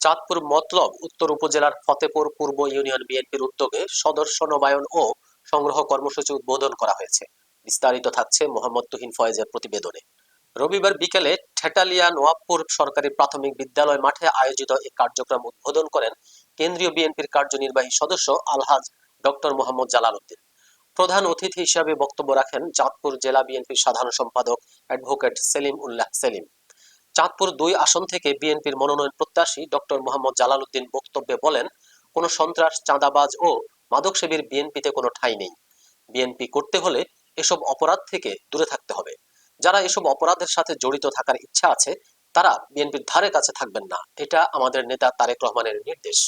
চাঁদপুর মতলব উত্তর উপজেলার ফতেপুর পূর্ব ইউনিয়ন বিএনপির উদ্যোগে সদস্য নবায়ন ও সংগ্রহ কর্মসূচি উদ্বোধন করা হয়েছে। বিস্তারিত থাকছে মোহাম্মদ তুহিন ফয়েজের প্রতিবেদনে। রবিবার বিকেলে ঠেটালিয়া নোয়াবপুর সরকারি প্রাথমিক বিদ্যালয় মাঠে আয়োজিত এই কার্যক্রম উদ্বোধন করেন কেন্দ্রীয় বিএনপির কার্যনির্বাহী সদস্য আলহাজ ডক্টর মোহাম্মদ জালাল উদ্দিন। প্রধান অতিথি হিসাবে বক্তব্য রাখেন চাঁদপুর জেলা বিএনপির সাধারণ সম্পাদক অ্যাডভোকেট সেলিম উল্লাহ সেলিম। চাঁদপুর দুই আসন থেকে বিএনপির মনোনয়ন প্রত্যাশী ডক্টর মোহাম্মদ জালাল উদ্দিন বক্তব্যে বলেন, কোনো সন্ত্রাস, চাঁদাবাজ ও মাদকসেবীর বিএনপিতে কোনো ঠাঁই নেই। বিএনপি করতে হলে এসব অপরাধ থেকে দূরে থাকতে হবে। যারা এসব অপরাধের সাথে জড়িত থাকার ইচ্ছা আছে, তারা বিএনপির ধারে কাছে থাকবেন না। এটা আমাদের নেতা তারেক রহমানের নির্দেশ।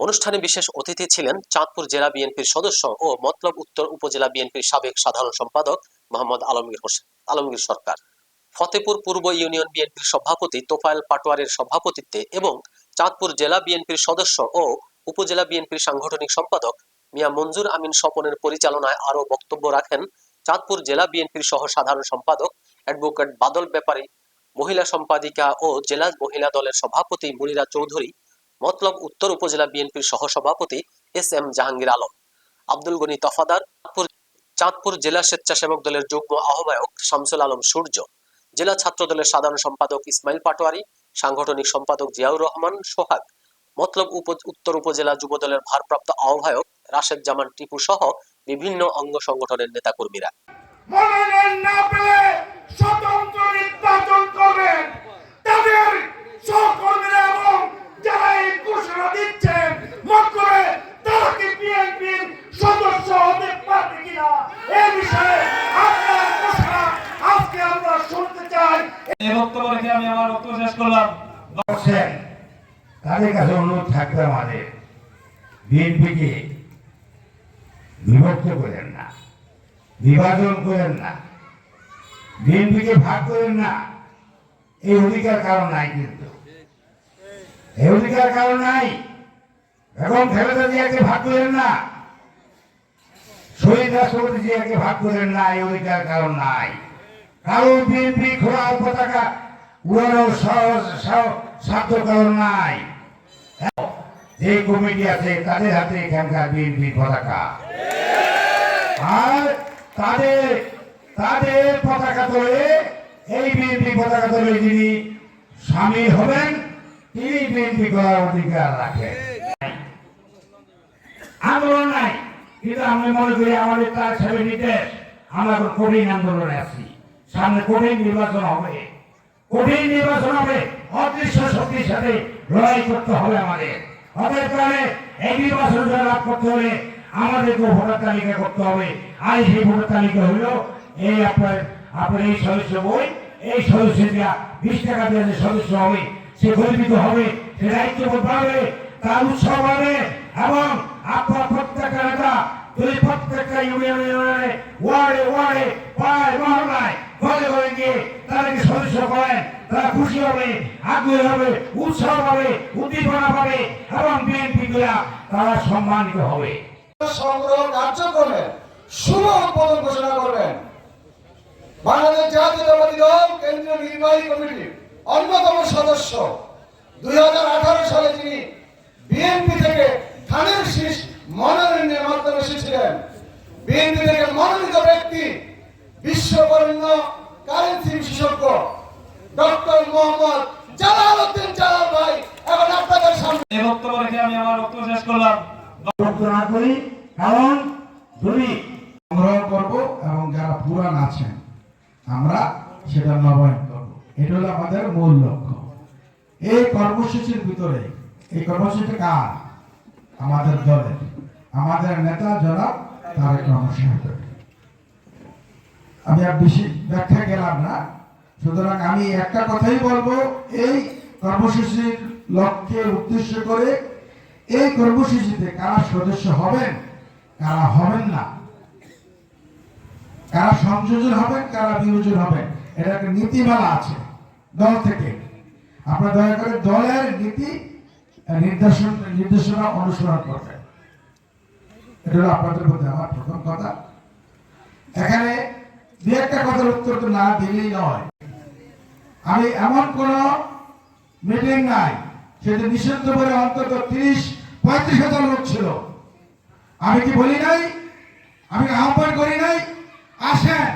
অনুষ্ঠানে বিশেষ অতিথি ছিলেন চাঁদপুর জেলা বিএনপির সদস্য ও মতলব উত্তর উপজেলা বিএনপির সাবেক সাধারণ সম্পাদক মোহাম্মদ আলমগীর হোসেন আলমগীর সরকার। ফতেপুর পূর্ব ইউনিয়ন বিএনপির সভাপতি তোফায়েল পাটোয়ারের সভাপতিত্বে এবং চাঁদপুর জেলা বিএনপির সদস্য ও উপজেলা বিএনপির সাংগঠনিক সম্পাদক মিয়া মঞ্জুর আমিন স্বপনের পরিচালনায় আরও বক্তব্য রাখেন চাঁদপুর জেলা বিএনপির সহ সাধারণ সম্পাদক অ্যাডভোকেট বাদল ব্যাপারী, মহিলা সম্পাদিকা ও জেলা মহিলা দলের সভাপতি মুনিরা চৌধুরী, মতলব উত্তর উপজেলা বিএনপির সহ সভাপতি এস এম জাহাঙ্গীর আলম, আব্দুল গনি তফাদার চাঁদপুর জেলা স্বেচ্ছাসেবক দলের যুগ্ম আহ্বায়ক শামসুল আলম সূর্য। জেলা ছাত্র দলের সাধারণ সম্পাদক ইসমাইল পাটোয়ারি, সাংগঠনিক সম্পাদক জিয়াউর রহমান, সোহাগ। মতলব উত্তর উপজেলা যুবদলের ভারপ্রাপ্ত আহ্বায়ক রাশেদ জামান টিপু সহ বিভিন্ন অঙ্গ সংগঠনের নেতাকর্মীরা স্বতন্ত্র নির্বাচন করবেন তাদের সহকর্মীরা এবং যারা এই ঘোষণা দিচ্ছেন মত করে তারা কি বিএনপির সদস্য হতে পারবে কিনা এ বিষয়ে আপনার ঘোষণা আজকে আমরা শুনতে চাই এই বক্তব্য রেখে আমি আমার বক্তব্য শেষ করলাম। তাদের কাছে অনুরোধ থাকবে আমাদের। বিএনপিকে বিভক্ত করেন না, বিভাজন করেন না বিএনপিকে ভাগ করেন না, এই অধিকার কারণ নাই কিন্তু। এই অধিকার কারণ নাই। এখন খালেদা জিয়াকে ভাগ করেন না, শহীদ রাষ্ট্রপতি জিয়াকে ভাগ করেন না, এই অধিকার কারণ নাই। কারণ বিএনপি খোলা পতাকা উড়ানো সহজ সহ- সাধ্য কারণ নাই। যে কমিটি আছে, তাদের হাতে এখানকার বিএনপি পতাকা। আর তাদের তাদের পতাকা তোলে, এই বিএনপি পতাকা তোলে যিনি স্বামী হবেন, তিনি বিএনপি করার অধিকার রাখেন। আন্দোলন নাই, কিন্তু আমি মনে করি আমাদের তার সাহেবের নির্দেশ, আমরা কঠিন আন্দোলনে আছি। সামনে কঠিন নির্বাচন হবে। কঠিন নির্বাচন হবে, অদৃশ্য শক্তির সাথে লড়াই করতে হবে আমাদের। আমাদের কারণে এই নির্বাচন লাভ করতে হলে আমাদেরকে ভোটার তালিকা করতে হবে। আর সেই ভোটার তালিকা হলো এই আপনার আপনার এই সদস্য বই, এই সদস্যটা বিশ টাকা দিয়ে যে সদস্য হবে, সে গর্বিত হবে, সে দায়িত্ববোধ পাবে তার উৎসব হবে এবং আপনার প্রত্যেকটা নেতা প্রত্যেকটা ইউনিয়নে ইউনিয়নে ওয়ার্ডে ওয়ার্ডে, পাড়ায়, মহল্লায় ঘরে ঘরে গিয়ে তাদেরকে সদস্য করেন তারা খুশি হবে, আগ্রহী হবে উৎসব হবে উদ্দীপনা পাবে এবং বিএনপি গুলা তারা সম্মানিত হবে। সংগ্রহ কার্যক্রমে শুভ উদ্বোধন ঘোষণা করবেন। বাংলাদেশ জাতীয়তাবাদী দল, কেন্দ্রীয় নির্বাহী কমিটির অন্যতম সদস্য। দুই হাজার আঠারো সালে তিনি বিএনপি থেকে ধানের শীষ মনোনয়নের মাধ্যমে এসেছিলেন, বিএনপি থেকে মনোনীত ব্যক্তি বিশ্ববরেণ্য কারেন্সি বিশেষজ্ঞ ডক্টর মোহাম্মদ জালাল উদ্দিন জালাল ভাই এখন আপনাদের সামনে। এই বক্তব্য রেখে আমি আমার বক্তব্য শেষ করলাম। বিভক্ত না করি কারণ সংগ্রহ করব এবং যারা পুরান আছেন আমরা সেটা নবায়ন করব। এটা হলো আমাদের মূল লক্ষ্য। এই কর্মসূচির ভিতরে এই কর্মসূচিটা কার? আমাদের দলের। আমাদের নেতা জনাব তারেক রহমান সাহেবের আমি আর বেশি ব্যাখ্যা গেলাম না। সুতরাং আমি একটা কথাই বলব, এই কর্মসূচির লক্ষ্যে উদ্দেশ্য করে এই কর্মসূচিতে কারা সদস্য হবেন, কারা হবেন না? কারা সংযোজন হবেন, কারা বিয়োজন হবেন? এটা একটা নীতিমালা আছে দল থেকে। আপনারা দয়া করে দলের নীতি নির্দেশন, নির্দেশনা অনুসরণ করবেন। এটা হলো আপনাদের প্রতি আমার প্রথম কথা। এখানে দু একটা কথার উত্তর তো না দিলেই নয়। আমি এমন কোন মিটিং নাই সেটা নিষিদ্ধ করে অন্তত তিরিশ, পঁয়ত্রিশ হাজার লোক ছিল। আমি কি বলি নাই? আমি আহ্বান করি নাই? আসেন,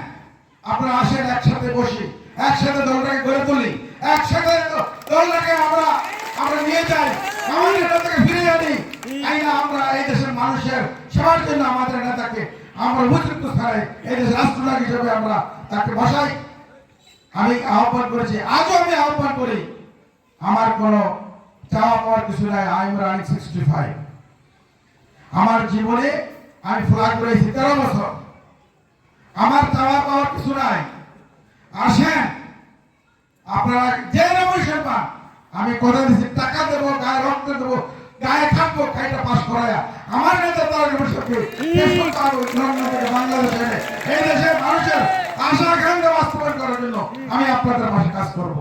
আপনারা আসেন, একসাথে বসি। একসাথে দলটাকে গড়ে তুলি। একসাথে দলটাকে আমরা আমরা নিয়ে যাই। আমাদের নেতাকে ফিরে আনি। আমরা এই দেশের মানুষের সেবার জন্য আমাদের নেতাকে আমরা উপযুক্ত স্থানে এই দেশের হিসেবে আমরা তাকে বসাই। আমি আহ্বান করেছি, আজও আমি আহ্বান করি, আমার কোনো চাওয়া পাওয়ার কিছু নাই আই এম সিক্সটি ফাইভ আমার জীবনে আমি ফ্লাগ রয়েছি তেরো বছর। আমার চাওয়া পাওয়ার কিছু নাই। আসেন, আপনারা যে নমস্কার আমি কথা দিচ্ছি, টাকা গায়ে থাকব খাইটা পাস করায়া। আমার নেতা তারা নমস্কারকে বাংলাদেশ এনে এই দেশের মানুষের আশা আকাঙ্ক্ষা বাস্তবায়ন করার জন্য আমি আপনাদের পাশে কাজ করব।